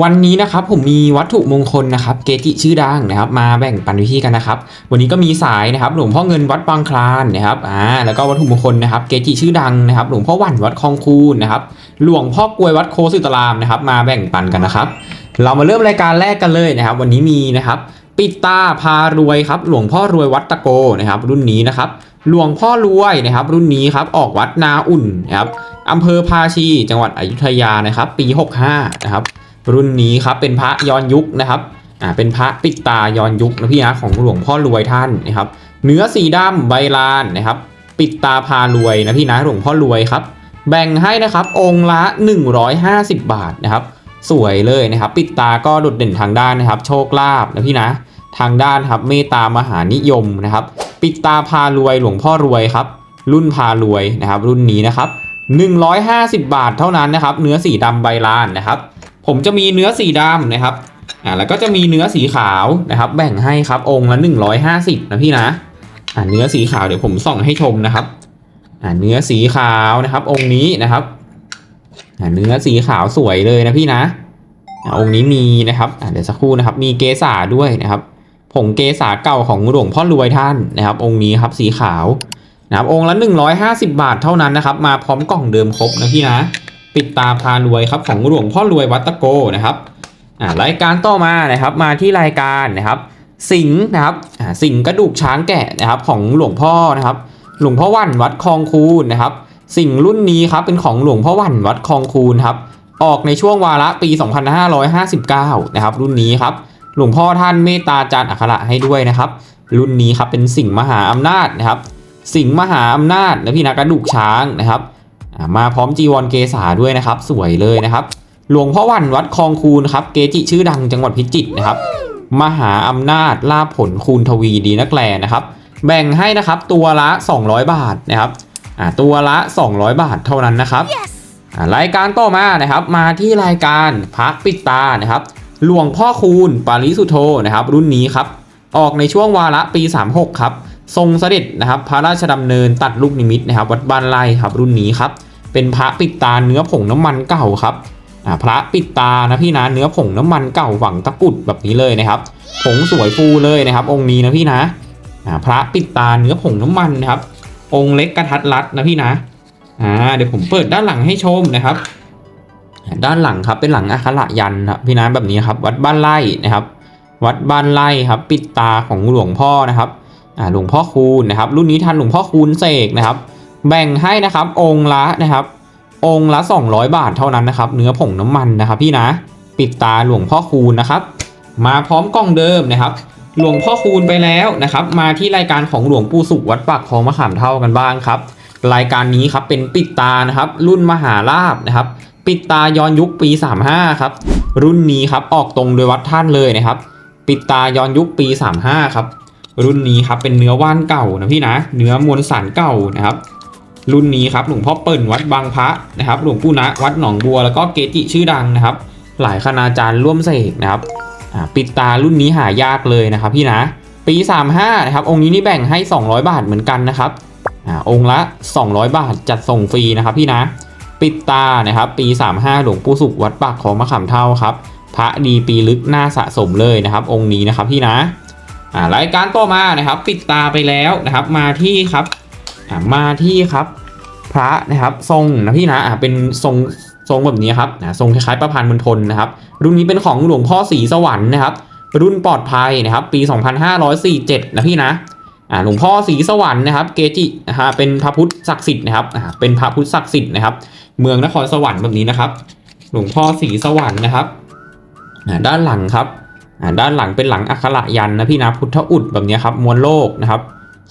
วันนี้นะครับผมมีวัตถุมงคลนะครับเกจิชื่อดังนะครับ มาแบ่งปันวิธีกันนะครับ วันนี้ก็มีสายนะครับ หลวงพ่อเงินวัดบางคลานนะครับอ่าแล้วก็วัตถุมงคลนะครับเกจิชื่อดังนะครับ หลวงพ่อวันวัดคลองคูนนะครับหลวงพ่อกลวยวัดโคสุตรามนะครับ มาแบ่งปันกันนะครับ เรามาเริ่มรายการแรกกันเลยนะครับ วันนี้มีนะครับ ปิดตาพารวยครับ หลวงพ่อรวยวัดตะโกนะครับ รุ่นนี้นะครับหลวงพ่อรวยนะครับ รุ่นนี้ครับออกวัดนาอุ่นนะครับอำเภอภาชีจังหวัดอยุธยานะครับ ปี 65นะครับ รุ่นนี้ครับเป็นพระย้อนยุคนะครับอ่าเป็นพระปิดตาย้อนยุคนะพี่นะของหลวงพ่อรวยท่านนะครับ เนื้อสีดำใบลานนะครับ ปิดตาพารวยนะพี่นะหลวงพ่อรวยครับ แบ่งให้นะครับองค์ละ 150 บาทนะครับสวยเลยนะครับ ปิดตาก็โดดเด่นทางด้านนะครับ โชคลาภนะพี่นะ ทางด้านครับเมตตามหานิยมนะครับ ปิดตาพารวยหลวงพ่อรวยครับ รุ่นพารวยนะครับ รุ่นนี้นะครับ 150 บาทเท่านั้นนะครับ เนื้อสีดำใบลานนะครับ ผมจะมีเนื้อสีดำนะครับอ่าแล้วก็จะมีเนื้อสีขาวนะครับ แบ่งให้ครับองค์ละ 150 นะพี่นะอ่าเนื้อสีขาวเดี๋ยวผมส่องให้ชมนะครับอ่าเนื้อสีขาวนะครับ องค์นี้นะครับอ่าเนื้อสีขาวสวยเลยนะพี่นะอ่าองค์นี้มีนะครับอ่าเดี๋ยวสักครู่นะครับ มีเกสาด้วยนะครับผงเกสาเก่าของหลวงพ่อรวยท่านนะครับ องค์นี้ครับสีขาวนะครับองค์ละ 150 บาทเท่านั้นนะครับ มาพร้อมกล่องเดิมครบนะพี่นะ ปิดตาพารวยครับของหลวงพ่อรวยวัตะโกนะครับรายการต่อมานะครับมาที่รายการนะครับ สิงนะครับสิงกระดูกช้างแกะนะครับของหลวงพ่อนะครับ หลวงพ่อวันวัดคลองคูนนะครับ สิ่งรุ่นนี้ครับเป็นของหลวงพ่อวันวัดคลองคูนครับออกในช่วงวาระปี 2559 นะครับ รุ่นนี้ครับ หลวงพ่อท่านเมตตาจารย์อัคระให้ด้วยนะครับ รุ่นนี้ครับเป็นสิ่งมหาอำนาจนะครับ สิ่งมหาอำนาจนะพี่นะกระดูกช้างนะครับ มาพร้อมจีวรเกษาด้วยนะครับ สวยเลยนะครับ หลวงพ่อวันวัดคลองคูนครับ เกจิชื่อดังจังหวัดพิจิตรนะครับ มหาอำนาจลาภผลคูณทวีดีนักแลนะครับ แบ่งให้นะครับตัวละ 200 บาทนะครับอ่าตัวละ 200 บาทเท่านั้นนะครับอ่ารายการต่อมานะครับมาที่รายการพระปิดตานะครับ หลวงพ่อคูณปาริสุโธนะครับ รุ่นนี้ครับ ออกในช่วงวาระปี 36 ครับ ทรงเสด็จนะครับ พระราชดำเนินตัดลูกนิมิตนะครับ วัดบ้านไร่ครับรุ่นนี้ครับ เป็นพระปิดตาเนื้อผงน้ำมันเก่าครับพระปิดตานะพี่นะเนื้อผงน้ำมันเก่าฝังตะกุดแบบนี้เลยนะครับ ผงสวยฟูเลยนะครับ องค์นี้นะพี่นะพระปิดตาเนื้อผงน้ำมันนะครับ องค์เล็กกระทัดรัดนะพี่นะอ่าเดี๋ยวผมเปิดด้านหลังให้ชมนะครับ ด้านหลังครับเป็นหลังอัคระยันครับพี่นะแบบนี้ครับ วัดบ้านไร่นะครับ วัดบ้านไร่ครับ ปิดตาของหลวงพ่อนะครับ อ่าหลวงพ่อคูณนะครับ รุ่นนี้ทันหลวงพ่อคูณเสกนะครับ แบ่งให้นะครับองค์ละนะครับ องค์ละ 200 บาทเท่านั้นนะครับ เนื้อผงน้ำมันนะครับ พี่นะ ปิดตาหลวงพ่อคูณนะครับ มาพร้อมกล่องเดิมนะครับ หลวงพ่อคูณไปแล้วนะครับ มาที่รายการของหลวงปู่สุขวัดปากคลองมะขามเท่ากันบ้างครับ รายการนี้ครับเป็นปิดตานะครับ รุ่นมหาลาบนะครับ ปิดตาย้อนยุคปี 35ครับรุ่นนี้ครับออกตรงโดยวัดท่านเลยนะครับ ปิดตาย้อนยุคปี 35ครับ รุ่นนี้ครับเป็นเนื้อว่านเก่านะพี่นะ เนื้อมวลสารเก่านะครับ รุ่นนี้ครับหลวงพ่อเปิ่นวัดบางพระนะครับ หลวงปู่นะวัดหนองบัวแล้วก็เกจิชื่อดังนะครับ หลายคณาจารย์ร่วมเสกนะครับปิดตารุ่นนี้หายากเลยนะครับพี่นะ ปี 35นะครับองค์นี้นี่แบ่งให้ 200 บาทเหมือนกันนะครับอองค์ละ 200 บาทจัดส่งฟรีนะครับพี่นะ ปิดตานะครับ ปี 35 หลวงปู่สุขวัดปากของมะขามเท่าครับพระดีปีลึกหน่าสะสมเลยนะครับ องค์นี้นะครับพี่นะ อ่ารายการต่อมานะครับ ปิดตาไปแล้วนะครับ มาที่ครับอะมาที่ครับ พระนะครับทรงนะพี่นะอะเป็นทรงทรงแบบนี้ครับนะทรงคล้ายๆประพันธ์มณฑลนะครับ รุ่นนี้เป็นของหลวงพ่อศรีสวรรค์นะครับ รุ่นปลอดภัยนะครับ ปี 2547 นะพี่นะอ่าหลวงพ่อศรีสวรรค์นะครับ เกจินะฮะเป็นพระพุทธศักดิ์สิทธิ์นะครับอ่าเป็นพระพุทธศักดิ์สิทธิ์นะครับ เมืองนครสวรรค์แบบนี้นะครับ หลวงพ่อศรีสวรรค์นะครับด้านหลังครับ ด้านหลังเป็นหลังอัคระยันนะพี่นะพุทธอุดแบบนี้ครับมวลโลกนะครับ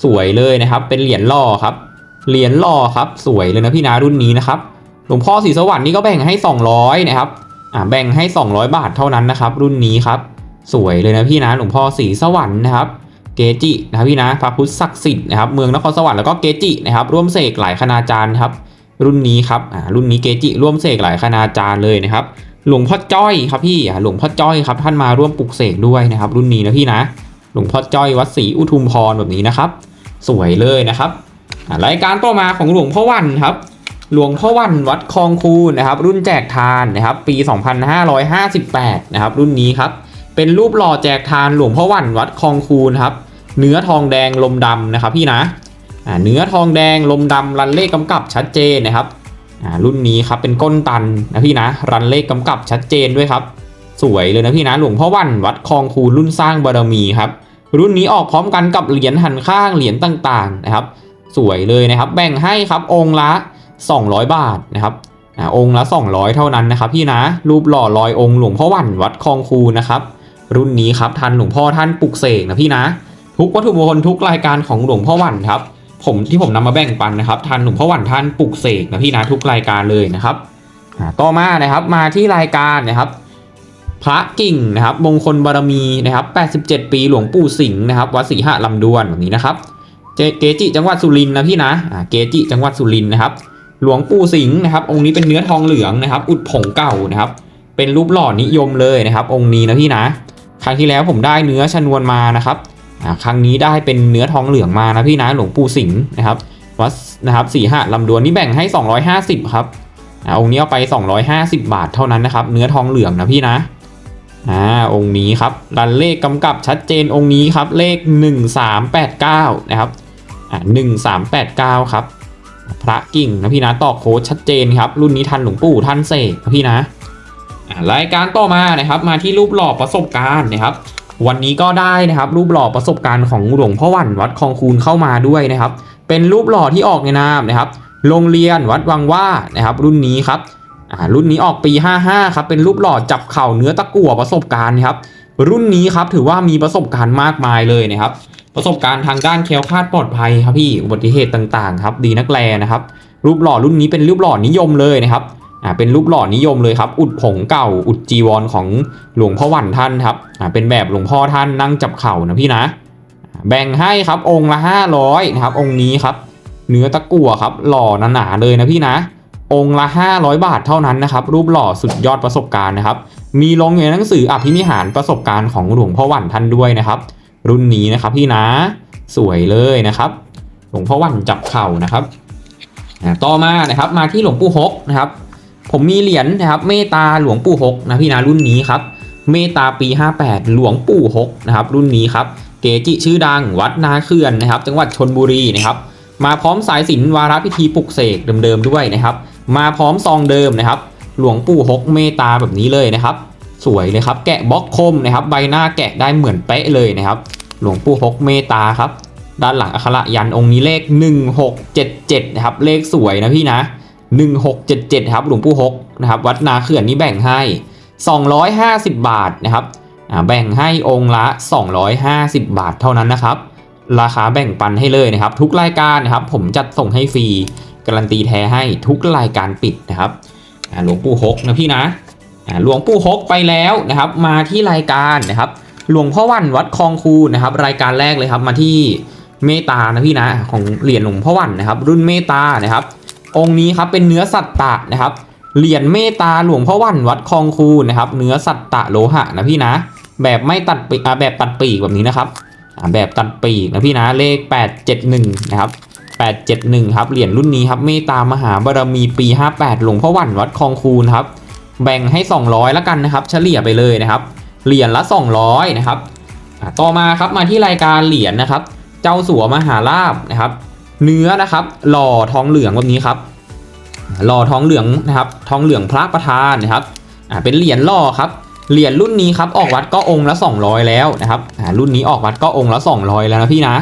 สวยเลยนะครับ เป็นเหรียญล่อครับเหรียญล่อครับ สวยเลยนะพี่นารุ่นนี้นะครับหลวงพ่อศรีสวรรค์นี่ก็แบ่งให้ 200นะครับอ่าแบ่งให้ 200 บาทเท่านั้นนะครับ รุ่นนี้ครับ สวยเลยนะพี่นะหลวงพ่อศรีสวรรค์นะครับเกจินะครับพี่นะพระพุทธศักดิ์สิทธิ์นะครับเมืองนครสวรรค์แล้วก็เกจินะครับร่วมเสกหลายคณาจารย์ครับ รุ่นนี้ครับอ่ารุ่นนี้เกจิร่วมเสกหลายคณาจารย์เลยนะครับ หลวงพ่อจ้อยครับพี่อ่าหลวงพ่อจ้อยครับท่านมาร่วมปลุกเสกด้วยนะครับ รุ่นนี้นะพี่นะ หลวงพ่อจ้อยวัดศรีอุทุมพรแบบนี้นะครับ สวยเลยนะครับรายการต่อมาของหลวงพ่อวันครับ หลวงพ่อวันวัดคลองคูนนะครับ รุ่นแจกทานนะครับ ปี 2558 นะครับ รุ่นนี้ครับ เป็นรูปหล่อแจกทานหลวงพ่อวันวัดคลองคูนครับ เนื้อทองแดงลมดำนะครับพี่นะเนื้อทองแดงลมดำรันเลขกำกับชัดเจนนะครับ รุ่นนี้ครับเป็นก้นตันนะพี่นะรันเลขกำกับชัดเจนด้วยครับสวยเลยนะพี่นะหลวงพ่อวันวัดคลองคูรุ่นสร้างบารมีครับรุ่นนี้ออกพร้อมกันกับเหรียญหันข้างเหรียญต่างๆนะครับ สวยเลยนะครับ แบ่งให้ครับองค์ละ 200 บาทนะครับอ่าองค์ละ 200 เท่านั้นนะครับ พี่นะรูปหล่อลอยองค์หลวงพ่อวันวัดคลองคูนะครับรุ่นนี้ครับทันหลวงพ่อท่านปลุกเสกนะพี่นะ ทุกวัตถุมงคลทุกรายการของหลวงพ่อวันครับ ผมที่ผมนำมาแบ่งปันนะครับทันหลวงพ่อวันท่านปลุกเสกนะพี่นะทุกรายการเลยนะครับต่อมานะครับมาที่รายการนะครับ พระกิ่งนะครับ มงคลบารมีนะครับ 87 ปีหลวงปู่สิงห์นะครับวัดศรีหะลำดวนแบบนี้นะครับเกจิจังหวัดสุรินทร์นะพี่นะเกจิจังหวัดสุรินทร์นะครับ หลวงปู่สิงห์นะครับ องค์นี้เป็นเนื้อทองเหลืองนะครับ อุดผงเก่านะครับ เป็นรูปหล่อนิยมเลยนะครับ องค์นี้นะพี่นะ ครั้งที่แล้วผมได้เนื้อชนวนมานะครับ ครั้งนี้ได้เป็นเนื้อทองเหลืองมานะพี่นะหลวงปู่สิงห์นะครับวัดนะครับสี่ห้าลำดวนนี่แบ่งให้ 250 ครับอ่าองค์นี้เอาไป 250 บาทเท่านั้นนะครับ เนื้อทองเหลืองนะพี่นะอ่าองค์นี้ครับรันเลขกำกับชัดเจนองค์นี้ครับเลข 1389 นะครับอ่า1389 ครับ พระกิ่งนะพี่นะต่อโค้ดชัดเจนครับ รุ่นนี้ทันหลวงปู่ท่านเสกนะพี่นะอ่ารายการต่อมานะครับมาที่รูปหล่อประสบการณ์นะครับ วันนี้ก็ได้นะครับรูปหล่อประสบการณ์ของหลวงพ่อหวันวัดคลองคูนเข้ามาด้วยนะครับ เป็นรูปหล่อที่ออกในนามนะครับ โรงเรียนวัดวังว่านะครับ รุ่นนี้ครับอ่ารุ่นนี้ออกปี 55 ครับ เป็นรูปหล่อจับเข่าเนื้อตะกั่วประสบการณ์ครับ รุ่นนี้ครับถือว่ามีประสบการณ์มากมายเลยนะครับ ประสบการณ์ทางด้านแคล้วคลาดปลอดภัยครับพี่อุบัติเหตุต่างๆ ครับ ดีนักแลนะครับ รูปหล่อรุ่นนี้เป็นรูปหล่อนิยมเลยนะครับ อ่าเป็นรูปหล่อนิยมเลยครับ อุดผงเก่าอุดจีวรของหลวงพ่อวันท่านครับอ่าเป็นแบบหลวงพ่อท่านนั่งจับเข่านะพี่นะ แบ่งให้ครับองค์ละ 500นะครับองค์นี้ครับ เนื้อตะกั่วครับ หล่อหนาๆเลยนะพี่นะ องค์ละ 500 บาทเท่านั้นนะครับ รูปหล่อสุดยอดประสบการณ์นะครับ มีลงในหนังสืออภินิหารประสบการณ์ของหลวงพ่อวันท่านด้วยนะครับ รุ่นนี้นะครับพี่นะสวยเลยนะครับ หลวงพ่อวันจับเข่านะครับอ่าต่อมานะครับมาที่หลวงปู่ฮกนะครับ ผมมีเหรียญนะครับเมตาหลวงปู่ฮกนะพี่นะรุ่นนี้ครับเมตาปี 58 หลวงปู่ฮกนะครับรุ่นนี้ครับเกจิชื่อดังวัดนาเขื่อนนะครับ จังหวัดชนบุรีนะครับมาพร้อมสายสินวาระพิธีปลุกเสกเดิมๆด้วยนะครับ มาพร้อมซองเดิมนะครับ หลวงปู่ฮกเมตาแบบนี้เลยนะครับ สวยเลยครับแกะบล็อกคมนะครับ ใบหน้าแกะได้เหมือนเป๊ะเลยนะครับ หลวงปู่ฮกเมตาครับ ด้านหลังอักขระยันองค์นี้เลข 1677นะครับเลขสวยนะพี่นะ 1677ครับหลวงปู่ฮกนะครับวัดนาเขื่อนนี่แบ่งให้ 250 บาทนะครับแบ่งให้องค์ละ 250 บาทเท่านั้นนะครับ ราคาแบ่งปันให้เลยนะครับ ทุกรายการนะครับ ผมจัดส่งให้ฟรีการันตีแท้ให้ทุกรายการปิดนะครับหลวงปู่ฮกนะพี่นะหลวงปู่ฮกไปแล้วนะครับ มาที่รายการนะครับ หลวงพ่อวันวัดคลองคูนะครับ รายการแรกเลยครับมาที่เมตานะพี่นะของเหรียญหลวงพ่อวันนะครับ รุ่นเมตานะครับ องค์นี้ครับเป็นเนื้อสัตตะนะครับเหรียญเมตตาหลวงพ่อวันวัดคลองคูนะครับ เนื้อสัตตะโลหะนะพี่นะ แบบไม่ตัดปีกอ่าแบบตัดปีกแบบนี้นะครับอ่าแบบตัดปีกนะพี่นะเลข 871นะครับ871ครับเหรียญรุ่นนี้ครับเมตตามหาบารมีปี 58 หลวงพ่อวันวัดคลองคูนครับ แบ่งให้ 200 แล้วกันนะครับ เฉลี่ยไปเลยนะครับเหรียญละ 200นะครับอ่าต่อมาครับมาที่รายการเหรียญนะครับ เจ้าสัวมหาลาบนะครับ เนื้อนะครับ หล่อทองเหลืองแบบนี้ครับ ล่อทองเหลืองนะครับ ทองเหลืองพระประธานนะครับอ่าเป็นเหรียญหล่อครับ เหรียญรุ่นนี้ครับออกวัดก็องค์ละ 200 แล้วนะครับอ่ารุ่นนี้ออกวัดก็องค์ละ 200 แล้วนะพี่นะ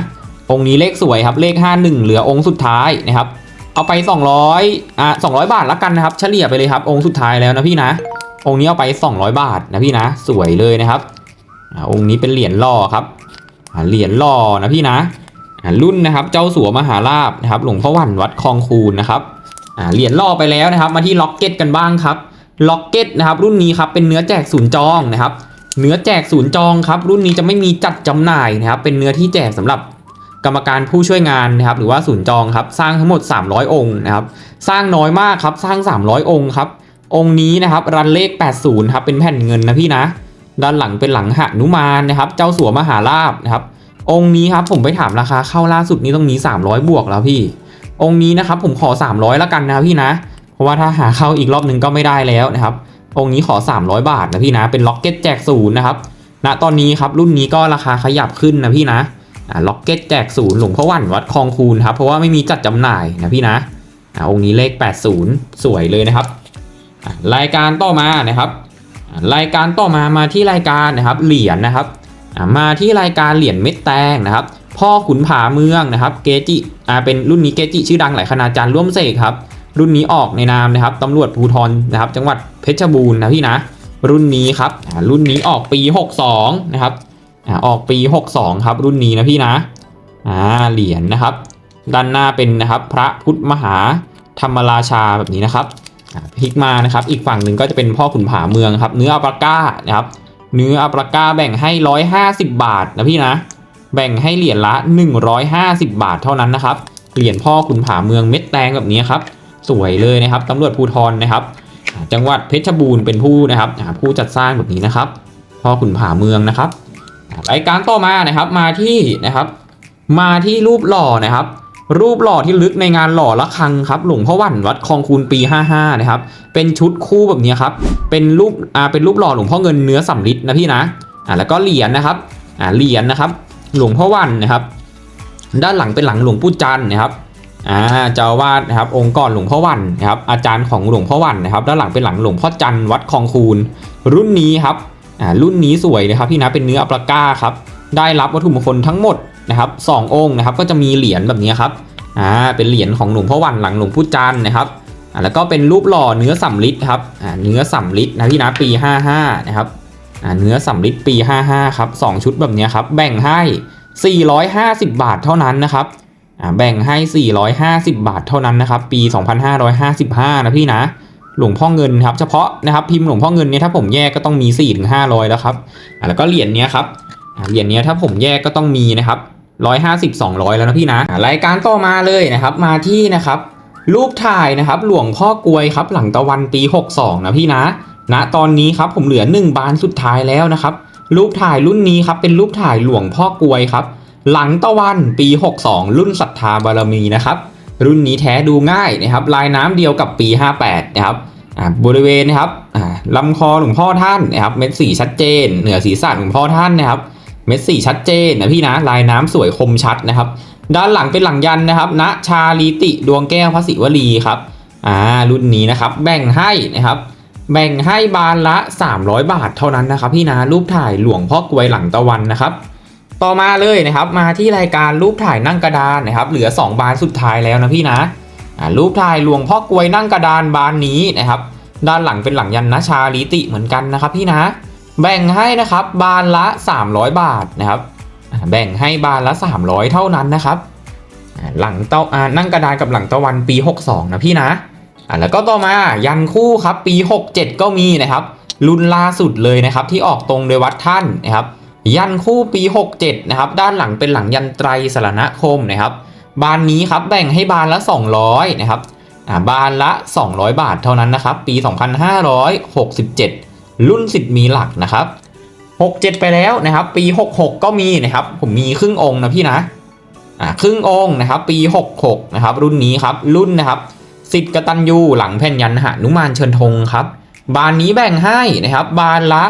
องค์นี้เลขสวยครับ เลข 51 เหลือองค์สุดท้ายนะครับ เอาไป 200อ่า200 บาทละกันนะครับ เฉลี่ยไปเลยครับ องค์สุดท้ายแล้วนะพี่นะ องค์นี้เอาไป 200 บาทนะพี่นะ สวยเลยนะครับอ่าองค์นี้เป็นเหรียญหล่อครับอ่าเหรียญหล่อนะพี่นะอ่ารุ่นนะครับ เจ้าสัวมหาลาบนะครับ หลวงพ่อวันวัดคลองคูนนะครับ เหรียญล่อไปแล้วนะครับมาที่ล็อกเก็ตกันบ้างครับล็อกเก็ตนะครับรุ่นนี้ครับเป็นเนื้อแจกศูนย์จองนะครับเนื้อแจกศูนย์จองครับรุ่นนี้จะไม่มีจัดจำหน่ายนะครับเป็นเนื้อที่แจกสำหรับกรรมการผู้ช่วยงานนะครับหรือว่าศูนย์จองครับสร้างทั้งหมด 300 องค์นะครับสร้างน้อยมากครับสร้าง 300 องค์ครับองค์นี้นะครับรันเลข 80ครับเป็นแผ่นเงินนะพี่นะด้านหลังเป็นหลังหนุมานนะครับเจ้าสัวมหาลาบนะครับองค์นี้ครับผมไปถามราคาเข้าล่าสุดนี้ต้องมี 300 บวกแล้วพี่ องค์นี้นะครับผมขอ 300ละกันนะพี่นะ เพราะว่าถ้าหาเข้าอีกรอบหนึ่งก็ไม่ได้แล้วนะครับ องค์นี้ขอ 300 บาทนะพี่นะ เป็นล็อกเก็ตแจกศูนย์นะครับ ณ ตอนนี้ครับรุ่นนี้ก็ราคาขยับขึ้นนะพี่นะล็อกเก็ตแจกศูนย์หลวงพ่อวันวัดคลองคูนครับ เพราะว่าไม่มีจัดจำหน่ายนะพี่นะอ่าองค์นี้เลข 80 สวยเลยนะครับ รายการต่อมานะครับ รายการต่อมามาที่รายการนะครับเหรียญนะครับ มาที่รายการเหรียญเม็ดแตงนะครับ พ่อขุนผาเมืองนะครับเกจิอ่าเป็นรุ่นนี้เกจิชื่อดังหลายคณาจารย์ร่วมเสกครับรุ่นนี้ออกในนามนะครับตำรวจภูธรนะครับจังหวัดเพชรบูรณ์นะพี่นะ รุ่นนี้ครับอ่ารุ่นนี้ออกปี 62 นะครับอ่าออกปี 62 ครับ รุ่นนี้นะพี่นะอ่าเหรียญนะครับ ด้านหน้าเป็นนะครับพระพุทธมหาธรรมราชาแบบนี้นะครับพลิกมานะครับ อีกฝั่งหนึ่งก็จะเป็นพ่อขุนผาเมืองครับ เนื้ออัปราก้านะครับ เนื้ออัปราก้าแบ่งให้ 150 บาทนะพี่นะ แบ่งให้เหรียญละ 150 บาทเท่านั้นนะครับ เหรียญพ่อขุนผาเมืองเม็ดแตงแบบนี้ครับ สวยเลยนะครับตำรวจภูธรนะครับ จังหวัดเพชรบูรณ์เป็นผู้นะครับผู้จัดสร้างแบบนี้นะครับ พ่อขุนผาเมืองนะครับอ่ารายการต่อมานะครับมาที่นะครับ มาที่รูปหล่อนะครับ รูปหล่อที่ลึกในงานหล่อละคังครับหลวงพ่อวันวัดคลองคูนปี 55 นะครับ เป็นชุดคู่แบบนี้ครับ เป็นรูปอ่าเป็นรูปหล่อหลวงพ่อเงินเนื้อสำริดนะพี่นะอ่าแล้วก็เหรียญนะครับอ่าเหรียญนะครับ หลวงพ่อวันนะครับ ด้านหลังเป็นหลังหลวงปู่จันทร์นะครับอ่าเจ้าวาดนะครับองค์ก่อนหลวงพ่อวันนะครับอาจารย์ของหลวงพ่อวันนะครับ ด้านหลังเป็นหลังหลวงพ่อจันทร์วัดคลองคูนรุ่นนี้ครับอ่ารุ่นนี้สวยเลยครับพี่นะเป็นเนื้ออัปราก้าครับได้รับวัตถุมงคลทั้งหมดนะครับสององค์นะครับก็จะมีเหรียญแบบนี้ครับอ่าเป็นเหรียญของหลวงพ่อวันหลังหลวงปู่จันทร์นะครับอ่าแล้วก็เป็นรูปหล่อเนื้อสำริดครับอ่าเนื้อสำริดนะพี่นะปี 55นะครับ เนื้อสำริดปี 55 ครับสองชุดแบบนี้ครับ แบ่งให้ 450 บาทเท่านั้นนะครับอ่าแบ่งให้ 450 บาทเท่านั้นนะครับ ปี 2555 นะพี่นะ หลวงพ่อเงินครับ เฉพาะนะครับพิมพ์หลวงพ่อเงินเนี่ยถ้าผมแยกก็ต้องมี 4-500 แล้วครับอ่าแล้วก็เหรียญเนี้ยครับอ่าเหรียญเนี้ยถ้าผมแยกก็ต้องมีนะครับ150 200 แล้วนะพี่นะ รายการต่อมาเลยนะครับ มาที่นะครับ รูปถ่ายนะครับ หลวงพ่อกลวยครับ หลังตะวันปี 62 นะพี่นะ ณตอนนี้ครับผมเหลือ 1 บานสุดท้ายแล้วนะครับ รูปถ่ายรุ่นนี้ครับเป็นรูปถ่ายหลวงพ่อกลวยครับ หลังตะวันปี 62 รุ่นศรัทธาบารมีนะครับ รุ่นนี้แท้ดูง่ายนะครับ ลายน้ำเดียวกับปี 58 นะครับอ่าบริเวณนะครับอ่าลำคอหลวงพ่อท่านนะครับ เม็ดสีชัดเจน เหนือศีรษะหลวงพ่อท่านนะครับ เม็ดสีชัดเจนนะพี่นะ ลายน้ำสวยคมชัดนะครับ ด้านหลังเป็นหลังยันนะครับณชาลีติดวงแก้วพระศิวลีครับ อ่า รุ่นนี้นะครับ แบ่งให้นะครับ แบ่งให้บานละ 300 บาทเท่านั้นนะครับพี่นะรูปถ่ายหลวงพ่อกลวยหลังตะวันนะครับ ต่อมาเลยนะครับมาที่รายการรูปถ่ายนั่งกระดานนะครับ เหลือ 2 บานสุดท้ายแล้วนะพี่นะอ่ารูปถ่ายหลวงพ่อกลวยนั่งกระดานบานนี้นะครับ ด้านหลังเป็นหลังยันนะชาลิติเหมือนกันนะครับพี่นะแบ่งให้นะครับบานละ 300 บาทนะครับแบ่งให้บานละ 300 เท่านั้นนะครับหลังเต้าอ่านั่งกระดานกับหลังตะวันปี 62 นะพี่นะ อ่าแล้วก็ต่อมายันคู่ครับปี 67 ก็มีนะครับรุ่นล่าสุดเลยนะครับที่ออกตรงโดยวัดท่านนะครับยันคู่ปี 67นะครับด้านหลังเป็นหลังยันไตรสรณคมนะครับบานนี้ครับแบ่งให้บานละ 200นะครับอ่าบานละ 200 บาทเท่านั้นนะครับปี 2567 รุ่นสิทธิ์มีหลักนะครับ 67 ไปแล้วนะครับปี 66 ก็มีนะครับผมมีครึ่งองค์นะพี่นะอ่าครึ่งองค์นะครับปี 66นะครับรุ่นนี้ครับรุ่นนะครับ สิทธิ์กตัญญูหลังแผ่นยันหานุมานเชิญธงครับ บานนี้แบ่งให้นะครับ บานละ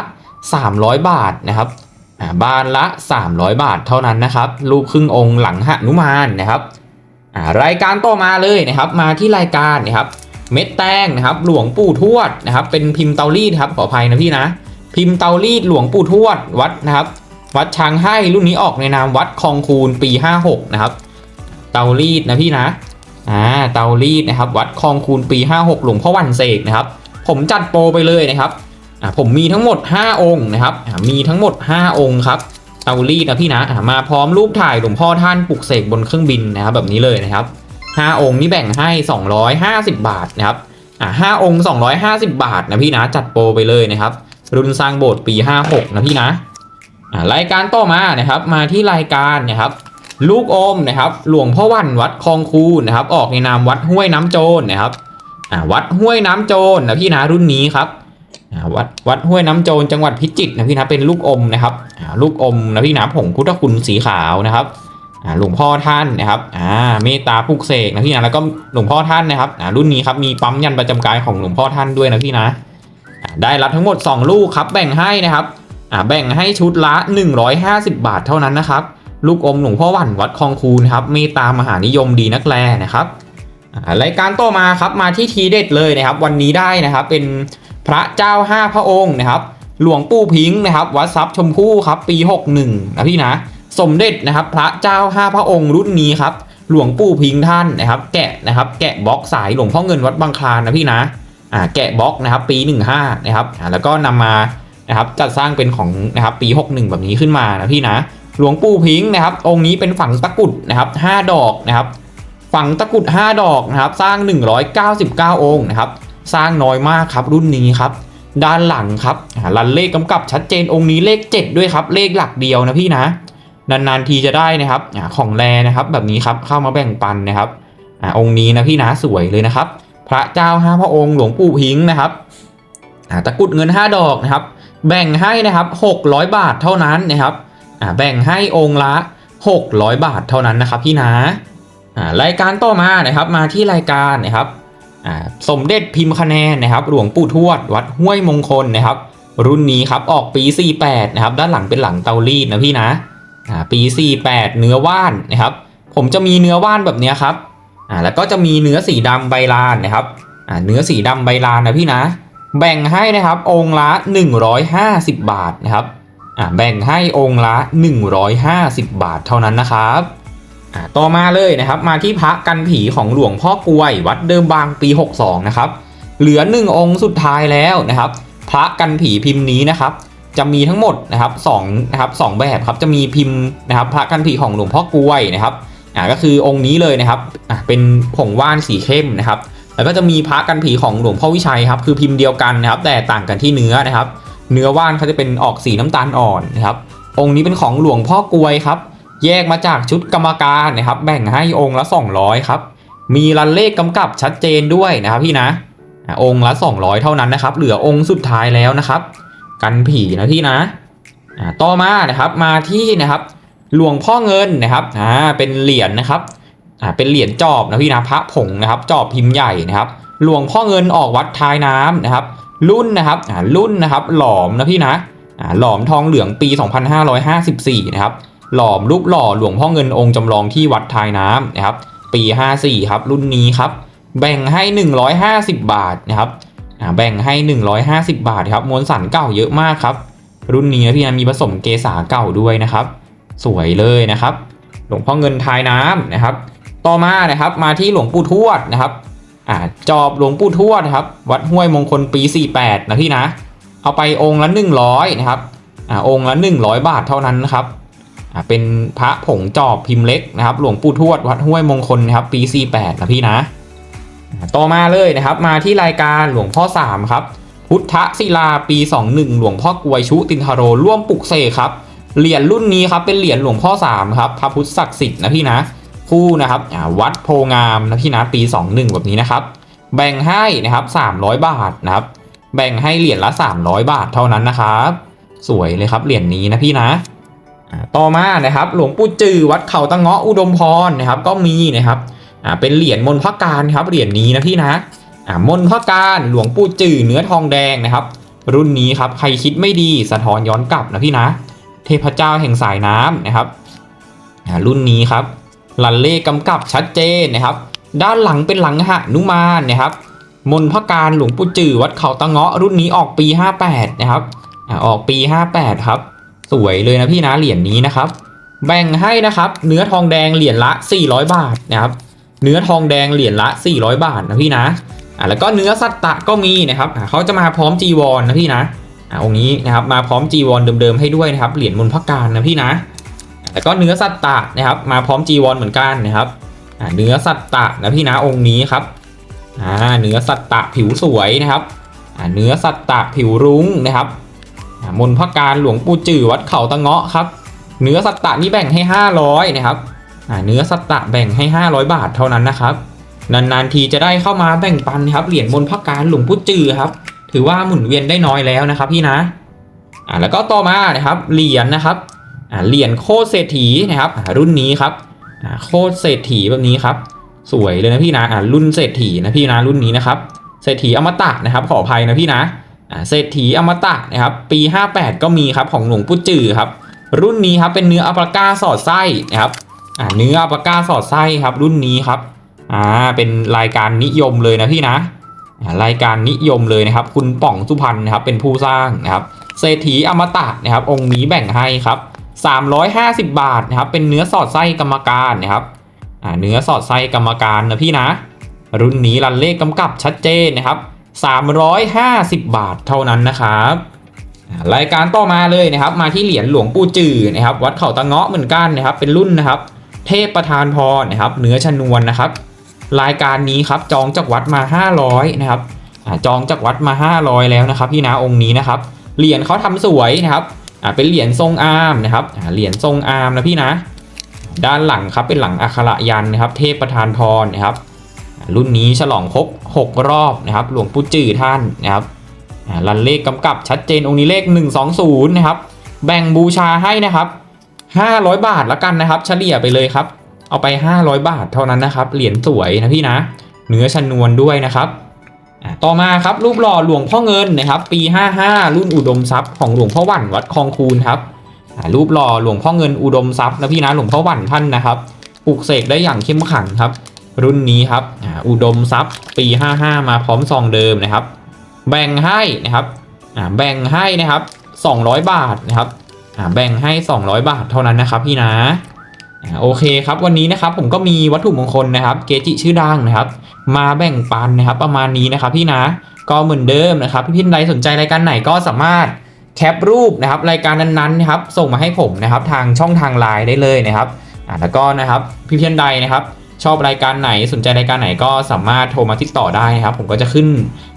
300 บาทนะครับอ่าบานละ 300 บาทเท่านั้นนะครับ รูปครึ่งองค์หลังหานุมานนะครับอ่ารายการต่อมาเลยนะครับ มาที่รายการนะครับ เม็ดแตงนะครับ หลวงปู่ทวดนะครับ เป็นพิมพ์เตารีดครับขออภัยนะพี่นะ พิมพ์เตารีดหลวงปู่ทวดวัดนะครับ วัดช้างให้รุ่นนี้ออกในนามวัดคลองคูนปี 56 นะครับ เตารีดนะพี่นะ อ่าเตารีดนะครับ วัดคลองคูนปี 56 หลวงพ่อวันเสกนะครับ ผมจัดโปรไปเลยนะครับอ่าผมมีทั้งหมด 5 องค์นะครับอ่ามีทั้งหมด 5 องค์ครับเตารีดนะพี่นะอ่ามาพร้อมรูปถ่ายหลวงพ่อท่านปลุกเสกบนเครื่องบินนะครับแบบนี้เลยนะครับ 5 องค์นี้แบ่งให้ 250 บาทนะครับอ่า5องค์ 250 บาทนะพี่นะจัดโปรไปเลยนะครับ รุ่นสร้างโบสถ์ปี 56 นะพี่นะอ่ารายการต่อมานะครับมาที่รายการนะครับ ลูกอมนะครับหลวงพ่อวันวัดคลองคูนะครับ ออกในนามวัดห้วยน้ำโจรนะครับอ่าวัดห้วยน้ำโจรนะพี่นะรุ่นนี้ครับอ่าวัดวัดห้วยน้ำโจรจังหวัดพิจิตรนะพี่นะเป็นลูกอมนะครับอ่าลูกอมนะพี่นะผงพุทธคุณสีขาวนะครับอ่าหลวงพ่อท่านนะครับอ่าเมตตาปลุกเสกนะพี่นะแล้วก็หลวงพ่อท่านนะครับอ่ารุ่นนี้ครับมีปั๊มยันประจำกายของหลวงพ่อท่านด้วยนะพี่นะได้รับทั้งหมด 2 ลูกครับแบ่งให้นะครับอ่าแบ่งให้ชุดละ 150 บาทเท่านั้นนะครับ ลูกอมหลวงพ่อหวันวัดคลองคูนครับเมตตามหานิยมดีนักแลนะครับรายการต่อมาครับมาที่ทีเด็ดเลยนะครับ วันนี้ได้นะครับเป็นพระเจ้า5พระองค์นะครับ หลวงปู่พิงค์นะครับ วัดทรัพย์ชมพู่ครับปี 61 นะพี่นะ สมเด็จนะครับ พระเจ้า5พระองค์รุ่นนี้ครับหลวงปู่พิงค์ท่านนะครับ แกะนะครับ แกะบล็อกสายหลวงพ่อเงินวัดบางคลานนะพี่นะอ่าแกะบล็อกนะครับ ปี 15 นะครับแล้วก็นำมานะครับจัดสร้างเป็นของนะครับปี 61 แบบนี้ขึ้นมานะพี่นะ หลวงปู่พิงค์นะครับ องค์นี้เป็นฝังตะกุดนะครับ5ดอกนะครับ ฝังตะกุด 5 ดอกนะครับ สร้าง 199 องค์นะครับ สร้างน้อยมากครับรุ่นนี้ครับ ด้านหลังครับรันเลขกำกับชัดเจนองค์นี้เลข 7 ด้วยครับ เลขหลักเดียวนะพี่นะ นานๆทีจะได้นะครับของแรนะครับแบบนี้ครับเข้ามาแบ่งปันนะครับอองค์นี้นะพี่นะสวยเลยนะครับ พระเจ้าห้าพระองค์หลวงปู่พิงค์นะครับตะกุดเงิน 5 ดอกนะครับ แบ่งให้นะครับ600 บาทเท่านั้นนะครับ อ่าแบ่งให้องค์ละ 600 บาทเท่านั้นนะครับพี่นะอ่ารายการต่อมานะครับมาที่รายการนะครับอ่าสมเด็จพิมพ์คะแนนนะครับ หลวงปู่ทวด วัดห้วยมงคลนะครับ รุ่นนี้ครับออกปี 48 นะครับ ด้านหลังเป็นหลังเตารีดนะพี่นะอ่าปี 48 เนื้อว่านนะครับ ผมจะมีเนื้อว่านแบบนี้ครับอ่าแล้วก็จะมีเนื้อสีดำใบลานนะครับอ่าเนื้อสีดำใบลานนะพี่นะ แบ่งให้นะครับองค์ละ 150 บาทนะครับ อ่าแบ่งให้องค์ละ 150 บาทเท่านั้นนะครับอ่าต่อมาเลยนะครับ มาที่พระกันผีของหลวงพ่อกวย วัดเดิมบางปี 62 นะครับ เหลือ 1 องค์สุดท้ายแล้วนะครับ พระกันผีพิมพ์นี้นะครับ จะมีทั้งหมดนะครับสองนะครับสองแบบครับ จะมีพิมพ์นะครับ พระกันผีของหลวงพ่อกวยนะครับอ่าก็คือองค์นี้เลยนะครับอ่าเป็นผงว่านสีเข้มนะครับ แล้วก็จะมีพระกันผีของหลวงพ่อวิชัยครับ คือพิมพ์เดียวกันนะครับ แต่ต่างกันที่เนื้อนะครับ เนื้อว่านเขาจะเป็นออกสีน้ำตาลอ่อนนะครับ องค์นี้เป็นของหลวงพ่อกวยครับ แยกมาจากชุดกรรมการนะครับ แบ่งให้องค์ละ 200 ครับ มีรันเลขกำกับชัดเจนด้วยนะครับพี่นะอ่าองค์ละ 200 เท่านั้นนะครับ เหลือองค์สุดท้ายแล้วนะครับ กันผีนะพี่นะ ต่อมานะครับมาที่นะครับหลวงพ่อเงินนะครับ อ่า เป็นเหรียญนะครับ อ่า เป็นเหรียญจอบนะพี่นะพระผงนะครับ จอบพิมพ์ใหญ่นะครับ หลวงพ่อเงินออกวัดท้ายน้ำนะครับ รุ่นนะครับอ่ารุ่นนะครับหลอมนะพี่นะอ่าหลอมทองเหลืองปี 2554 นะครับหลอมรูปหล่อหลวงพ่อเงินองค์จำลองที่วัดทายน้ำนะครับปี 54 ครับรุ่นนี้ครับแบ่งให้ 150 บาทนะครับอ่าแบ่งให้ 150 บาทครับมวลสันเก่าเยอะมากครับรุ่นนี้นะพี่นะมีผสมเกษาเก่าด้วยนะครับ สวยเลยนะครับ หลวงพ่อเงินทายน้ำนะครับ ต่อมานะครับมาที่หลวงปู่ทวดนะครับ อ่าจอบหลวงปู่ทวดครับ วัดห้วยมงคลปี 48 นะพี่นะ เอาไปองค์ละ 100 นะครับอ่าองค์ละ 100 บาทเท่านั้นนะครับอ่าเป็นพระผงจอบพิมพ์เล็กนะครับ หลวงปู่ทวดวัดห้วยมงคลนะครับปี 48 นะพี่นะ ต่อมาเลยนะครับมาที่รายการหลวงพ่อสามครับ พุทธศิลาปี 21 หลวงพ่อกวยชุตินทโรร่วมปลุกเสกครับเหรียญรุ่นนี้ครับเป็นเหรียญหลวงพ่อสามครับพระพุทธศักดิ์สิทธิ์นะพี่นะ คู่นะครับวัดโพงามนะพี่นะปี 21 แบบนี้นะครับ แบ่งให้นะครับ 300 บาทนะครับ แบ่งให้เหรียญละ 300 บาทเท่านั้นนะครับ สวยเลยครับเหรียญนี้นะพี่นะต่อมานะครับ หลวงปู่จือวัดเขาตะเงาะอุดมพรนะครับ ก็มีนะครับเป็นเหรียญมนพระการครับเหรียญนี้นะพี่นะมนพระการหลวงปู่จื่อเนื้อทองแดงนะครับ รุ่นนี้ครับใครคิดไม่ดีสะท้อนย้อนกลับนะพี่นะ เทพเจ้าแห่งสายน้ำนะครับรุ่นนี้ครับ ลันเลขกำกับชัดเจนนะครับ ด้านหลังเป็นหลังหะนุมานนะครับ มนพระการหลวงปู่จื่อวัดเขาตะเงาะรุ่นนี้ออกปี 58 นะครับออกปี 58 ครับ สวยเลยนะพี่นะเหรียญนี้นะครับ แบ่งให้นะครับเนื้อทองแดงเหรียญละ 400 บาทนะครับ เนื้อทองแดงเหรียญละ 400 บาทนะพี่นะอ่าแล้วก็เนื้อสัตตะก็มีนะครับเขาจะมาพร้อมจีวรนนะพี่นะอ่าองค์นี้นะครับมาพร้อมจีวรเดิมๆให้ด้วยนะครับเหรียญมนพระการนะพี่นะ แล้วก็เนื้อสัตตะนะครับ มาพร้อมจีวรเหมือนกันนะครับอ่าเนื้อสัตตะนะพี่นะองค์นี้ครับอ่าเนื้อสัตตะผิวสวยนะครับอ่าเนื้อสัตตะผิวรุ้งนะครับอ่ามนพระการหลวงปู่จื่อวัดเขาตะเงาะครับ เนื้อสัตตะนี่แบ่งให้ 500นะครับอ่าเนื้อสัตตะแบ่งให้ 500 บาทเท่านั้นนะครับ นานๆทีจะได้เข้ามาแบ่งปันครับเหรียญมนพระการหลวงปู่จือครับ ถือว่าหมุนเวียนได้น้อยแล้วนะครับพี่นะอ่าแล้วก็ต่อมานะครับเหรียญนะครับ เหรียญโคตรเศรษฐีนะครับรุ่นนี้ครับโคตรเศรษฐีแบบนี้ครับ สวยเลยนะพี่นะรุ่นเศรษฐีนะพี่นะรุ่นนี้นะครับเศรษฐีอมตะนะครับ ขออภัยนะพี่นะเศรษฐีอมตะนะครับ ปี 58 ก็มีครับของหลวงปู่จือครับ รุ่นนี้ครับเป็นเนื้ออัปราก้าสอดไส้นะครับเนื้ออัปราก้าสอดไส้ครับ รุ่นนี้ครับอ่าเป็นรายการนิยมเลยนะพี่นะรายการนิยมเลยนะครับ คุณป่องสุพรรณนะครับเป็นผู้สร้างนะครับ เศรษฐีอมตะนะครับ องค์นี้แบ่งให้ครับ 350 บาทนะครับเป็นเนื้อสอดไส้กรรมการนะครับอ่าเนื้อสอดไส้กรรมการนะพี่นะ รุ่นนี้รันเลขกำกับชัดเจนนะครับ 350 บาทเท่านั้นนะครับรายการต่อมาเลยนะครับ มาที่เหรียญหลวงปู่จือนะครับ วัดเขาตะเงาะเหมือนกันนะครับ เป็นรุ่นนะครับ เทพประธานพรนะครับ เนื้อชนวนนะครับ รายการนี้ครับจองจากวัดมา 500นะครับจองจากวัดมา 500 แล้วนะครับ พี่นะองค์นี้นะครับเหรียญเขาทำสวยนะครับ อ่าเป็นเหรียญทรงอาร์มนะครับอ่าเหรียญทรงอาร์มนะพี่นะ ด้านหลังครับเป็นหลังอักขระยันนะครับ เทพประธานพรนะครับอ่ารุ่นนี้ฉลองครบ6 รอบนะครับ หลวงปู่จื่อท่านนะครับอ่ารันเลขกำกับชัดเจนองค์นี้เลข 120 นะครับ แบ่งบูชาให้นะครับ 500 บาทละกันนะครับ เฉลี่ยไปเลยครับ เอาไป 500 บาทเท่านั้นนะครับ เหรียญสวยนะพี่นะ เนื้อชนวนด้วยนะครับ ต่อมาครับรูปหล่อหลวงพ่อเงินนะครับปี 55 รุ่นอุดมทรัพย์ของหลวงพ่อวันวัดคลองคูนครับรูปหล่อหลวงพ่อเงินอุดมทรัพย์นะพี่นะหลวงพ่อวันท่านนะครับปลูกเสกได้อย่างเข้มขังครับ รุ่นนี้ครับอุดมทรัพย์ปี 55 มาพร้อมซองเดิมนะครับ แบ่งให้นะครับแบ่งให้นะครับ 200 บาทนะครับแบ่งให้ 200 บาทเท่านั้นนะครับพี่นะโอเคครับวันนี้นะครับผมก็มีวัตถุมงคลนะครับ เกจิชื่อดังนะครับ มาแบ่งปันนะครับ ประมาณนี้นะครับพี่นะก็เหมือนเดิมนะครับพี่พี่ใดสนใจรายการไหนก็สามารถแคปรูปนะครับรายการนั้นๆนะครับส่งมาให้ผมนะครับทางช่องทางไลน์ได้เลยนะครับแล้วก็นะครับพี่พี่ใดนะครับ ชอบรายการไหนสนใจรายการไหนก็สามารถโทรมาติดต่อได้นะครับ ผมก็จะขึ้น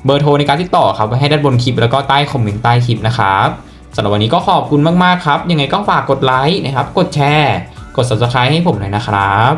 เบอร์โทรในการติดต่อครับไว้ให้ด้านบนคลิป แล้วก็ใต้คอมเมนต์ใต้คลิปนะครับสำหรับวันนี้ก็ขอบคุณมากๆครับ ยังไงก็ฝากกดไลค์นะครับ กดแชร์ กด subscribe ให้ผมหน่อยนะครับ